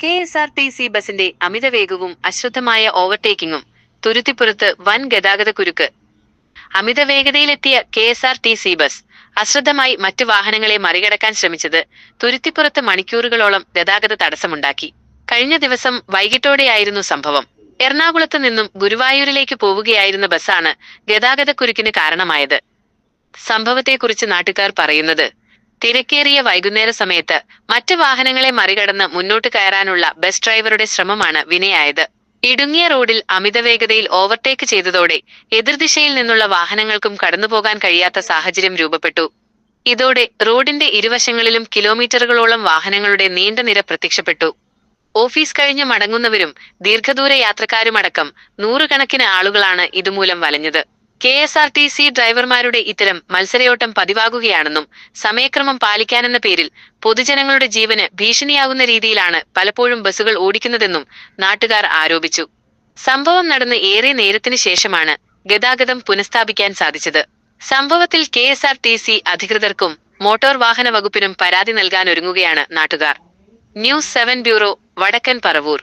K S R T C ബസിന്റെ അമിതവേഗവും അശ്രദ്ധമായ ഓവർടേക്കിങ്ങും തുരുത്തിപ്പുറത്ത് വൻ ഗതാഗത കുരുക്ക് അമിത വേഗതയിലെത്തിയ K S R T C bus അശ്രദ്ധമായി മറ്റു വാഹനങ്ങളെ മറികടക്കാൻ ശ്രമിച്ചത് തുരുത്തിപ്പുറത്ത് മണിക്കൂറുകളോളം ഗതാഗത തടസ്സമുണ്ടാക്കി. കഴിഞ്ഞ ദിവസം വൈകിട്ടോടെയായിരുന്നു സംഭവം. എറണാകുളത്ത് നിന്നും ഗുരുവായൂരിലേക്ക് പോവുകയായിരുന്ന ബസ്സാണ് ഗതാഗത കുരുക്കിന് കാരണമായത്. സംഭവത്തെക്കുറിച്ച് നാട്ടുകാർ പറയുന്നത് തിരക്കേറിയ വൈകുന്നേര സമയത്ത് മറ്റ് വാഹനങ്ങളെ മറികടന്ന് മുന്നോട്ട് കയറാനുള്ള ബസ് ഡ്രൈവറുടെ ശ്രമമാണ് വിനയായത്. ഇടുങ്ങിയ റോഡിൽ അമിത വേഗതയിൽ ഓവർടേക്ക് ചെയ്തതോടെ എതിർദിശയിൽ നിന്നുള്ള വാഹനങ്ങൾക്കും കടന്നുപോകാൻ കഴിയാത്ത സാഹചര്യം രൂപപ്പെട്ടു. ഇതോടെ റോഡിന്റെ ഇരുവശങ്ങളിലും കിലോമീറ്ററുകളോളം വാഹനങ്ങളുടെ നീണ്ട നിര പ്രത്യക്ഷപ്പെട്ടു. ഓഫീസ് കഴിഞ്ഞ് മടങ്ങുന്നവരും ദീർഘദൂര യാത്രക്കാരുമടക്കം നൂറുകണക്കിന് ആളുകളാണ് ഇതുമൂലം വലഞ്ഞത്. K S R T C ഡ്രൈവർമാരുടെ ഇത്തരം മത്സരയോട്ടം പതിവാകുകയാണെന്നും സമയക്രമം പാലിക്കാനെന്ന പേരിൽ പൊതുജനങ്ങളുടെ ജീവന് ഭീഷണിയാകുന്ന രീതിയിലാണ് പലപ്പോഴും ബസ്സുകൾ ഓടിക്കുന്നതെന്നും നാട്ടുകാർ ആരോപിച്ചു. സംഭവം നടന്ന് ഏറെ നേരത്തിന് ശേഷമാണ് ഗതാഗതം പുനഃസ്ഥാപിക്കാൻ സാധിച്ചത്. സംഭവത്തിൽ K S R T C അധികൃതർക്കും motor വാഹന വകുപ്പിനും പരാതി നൽകാനൊരുങ്ങുകയാണ് നാട്ടുകാർ. ന്യൂസ് സെവൻ ബ്യൂറോ വടക്കൻ പറവൂർ.